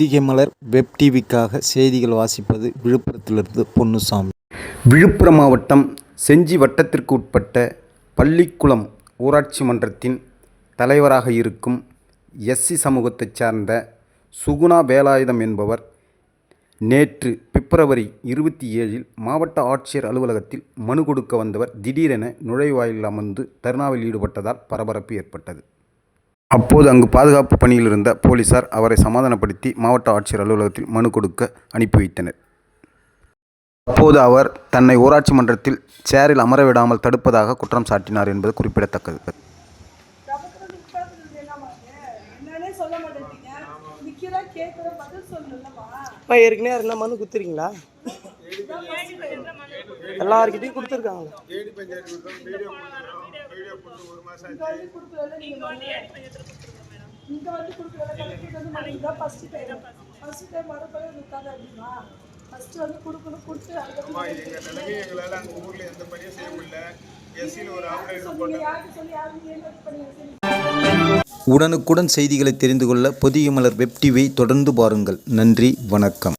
அதிகமலர் மலர் web டிவிக்காக செய்திகள் வாசிப்பது விழுப்புரத்திலிருந்து பொன்னுசாமி. விழுப்புரம் மாவட்டம் செஞ்சி வட்டத்திற்கு உட்பட்ட பள்ளிக்குளம் ஊராட்சி மன்றத்தின் தலைவராக இருக்கும் எஸ்சி சமூகத்தைச் சார்ந்த சுகுணா வேலாயுதம் என்பவர் நேற்று பிப்ரவரி இருபத்தி ஏழில் மாவட்ட ஆட்சியர் அலுவலகத்தில் மனு கொடுக்க வந்தவர் திடீரென நுழைவாயில் அமர்ந்து தர்ணாவில் ஈடுபட்டதால் பரபரப்பு ஏற்பட்டது. அப்போது அங்கு பாதுகாப்பு பணியில் இருந்த போலீசார் அவரை சமாதானப்படுத்தி மாவட்ட ஆட்சியர் அலுவலகத்தில் மனு கொடுக்க அனுப்பி வைத்தனர் அப்போது அவர் தன்னை ஊராட்சி மன்றத்தில் சேரில் அமர விடாமல் தடுப்பதாக குற்றம் சாட்டினார் என்பது குறிப்பிடத்தக்கது. கபக்கரம் உட்கார்ந்து என்னம்மா என்னன்னே எல்லார்கிட்டையும் கொடுத்துருக்காங்களா வந்து வந்து இதான் டைம் டைம் இருக்காது வந்து கொடுக்கணும் கொடுத்து அதுக்கப்புறம் நிலைமை அந்த எந்த பணியும் செய்ய முடியல எஸ்சியில் ஒரு யாருக்கு சொல்லி யாருக்கு என்ன பண்ணி உடனுக்குடன் செய்திகளை தெரிந்து கொள்ள பொதிகை மலர் வெப் டிவியை தொடர்ந்து பாருங்கள். நன்றி வணக்கம்.